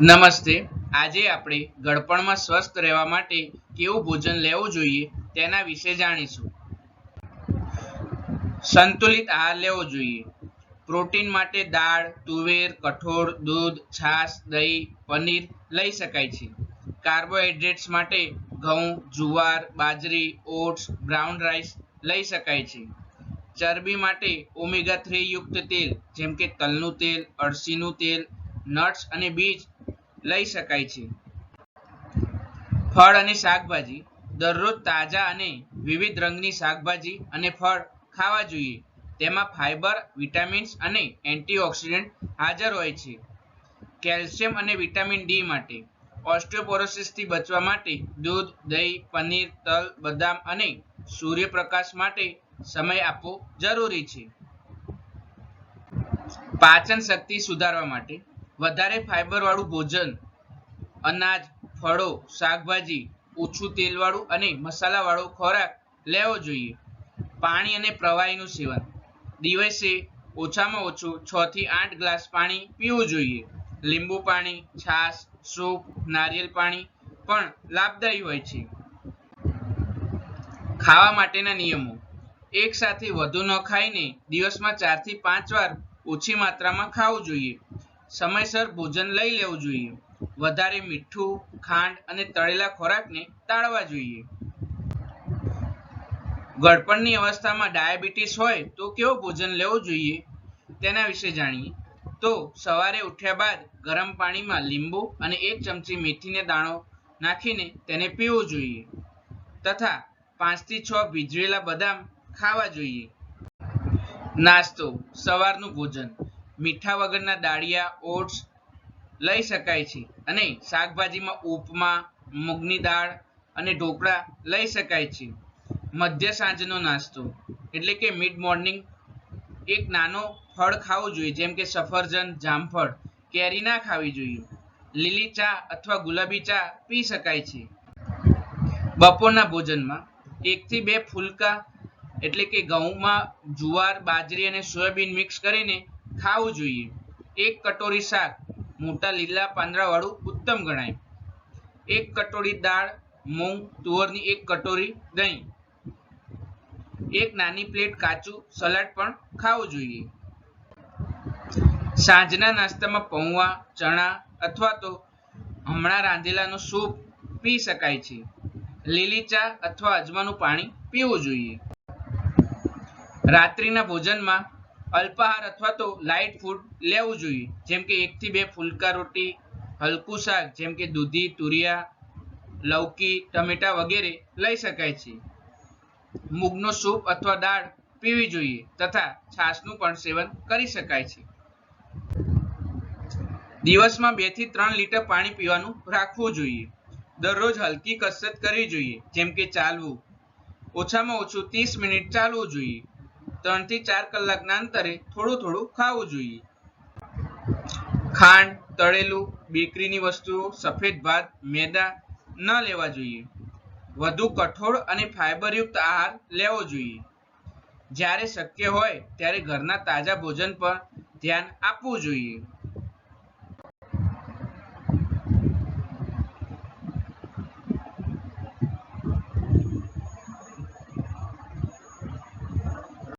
નમસ્તે. આજે આપણે ગળપણમાં સ્વસ્થ રહેવા માટે કેવું ભોજન લેવું જોઈએ તેના વિશે જાણીશું. સંતુલિત આહાર લેવો જોઈએ. પ્રોટીન માટે દાળ, તુવેર, કઠોળ, દૂધ, છાશ, દહીં, પનીર લઈ શકાય છે. કાર્બોહાઈડ્રેટ્સ માટે ઘઉં, જુવાર, બાજરી, ઓટ્સ, બ્રાઉન રાઈસ લઈ શકાય છે. ચરબી માટે ઓમેગા થ્રી યુક્ત તેલ, જેમ કે તલનું તેલ, અળસીનું તેલ, નટ્સ અને બીજ લઈ શકાય છે. ફળ અને શાકભાજી. દરરોજ તાજા અને વિવિધ રંગની શાકભાજી અને ફળ ખાવા જોઈએ. તેમાં ફાઇબર વિટામિન્સ અને એન્ટીઓક્સિડન્ટ હાજર હોય છે. કેલ્શિયમ અને વિટામિન ડી માટે. ઓસ્ટિયોપોરોસિસથી બચવા માટે દૂધ, દહીં, પનીર, તલ, બદામ અને સૂર્યપ્રકાશ માટે સમય આપવો જરૂરી છે. પાચન શક્તિ સુધારવા માટે વધારે ફાઇબરવાળું ભોજન, અનાજ, ફળો, શાકભાજી, ઓછું તેલવાળું અને મસાલાવાળો ખોરાક લેવો જોઈએ. પાણી અને પ્રવાહીનું સેવન. દિવસે ઓછામાં ઓછું છ થી આઠ ગ્લાસ પાણી પીવું જોઈએ. લીંબુ પાણી, છાશ, સૂપ, નારિયેલ પાણી પણ લાભદાયી હોય છે. ખાવા માટેના નિયમો. એક સાથે વધુ ન ખાઈને દિવસમાં ચારથી પાંચ વાર ઓછી માત્રામાં ખાવું જોઈએ. સમયસર ભોજન લઈ લેવું જોઈએ. વધારે મીઠું, ખાંડ અને તળેલા ખોરાકને ટાળવા જોઈએ. ગળપણની અવસ્થામાં ડાયાબિટીસ હોય તો કેવું ભોજન લેવું જોઈએ? તેના વિશે જાણીએ. તો સવારે ઉઠ્યા બાદ ગરમ પાણીમાં લીંબુ અને એક ચમચી મેથીને દાણો નાખીને તેને પીવું જોઈએ તથા પાંચથી છ ભીજવેલા બદામ ખાવા જોઈએ. નાસ્તો, સવારનું ભોજન. મીઠા વગરના દાળિયા, ઓટ્સ લઈ શકાય છે. અને શાકભાજીમાં ઉપમા, મૂગની દાળ અને ઢોકળા લઈ શકાય છે. મધ્ય સાંજનો નાસ્તો, એટલે કે મિડ મોર્નિંગ એક નાનો ફળ ખાવું જોઈએ, જેમ કે સફરજન, જામફળ, કેરી ના ખાવી જોઈએ. લીલી ચા અથવા ગુલાબી ચા પી શકાય છે. બપોરના ભોજનમાં એકથી બે ફુલકા, એટલે કે ઘઉંમાં જુવાર, બાજરી અને સોયાબીન મિક્સ કરીને ખાવું જોઈએ. એક કટોરી શાક, મોટા લીલા પાંદડાવાળું ઉત્તમ ગણાય. એક કટોરી દાળ, મૂંગ, તુવરની એક કટોરી દહીં. એક નાની પ્લેટ કાચું સલાડ પણ ખાવું જોઈએ. સાંજના નાસ્તામાં પૌવા, ચણા અથવા તો હમણાં રાંધેલાનો સૂપ પી શકાય છે. લીલી ચા અથવા અજમાનું પાણી પીવું જોઈએ. રાત્રિના ભોજનમાં અલ્પાહાર અથવા તો લાઇટ ફૂડ લેવું જોઈએ. જેમ કે એકથી બે ફુલકા રોટી, હલકું શાક, જેમ કે દૂધી, તુરિયા, લૌકી, ટમેટા વગેરે લઈ શકાય છે. મૂગનો સૂપ અથવા દાળ પીવી જોઈએ તથા છાશનું પણ સેવન કરી શકાય છે. દિવસમાં બેથી ત્રણ લીટર પાણી પીવાનું રાખવું જોઈએ. દરરોજ હલકી કસરત કરવી જોઈએ, જેમ કે ચાલવું. ઓછામાં ઓછું ત્રીસ મિનિટ ચાલવું જોઈએ. ત્રણથી ચાર કલાકના અંતરે થોડું થોડું ખાવું જોઈએ. ખાંડ, તળેલું, બેકરીની વસ્તુઓ, સફેદ ભાત, મેદા ન લેવા જોઈએ. વધુ કઠોળ અને ફાઇબરયુક્ત આહાર લેવો જોઈએ. જ્યારે શક્ય હોય ત્યારે ઘરના તાજા ભોજન પર ધ્યાન આપવું જોઈએ.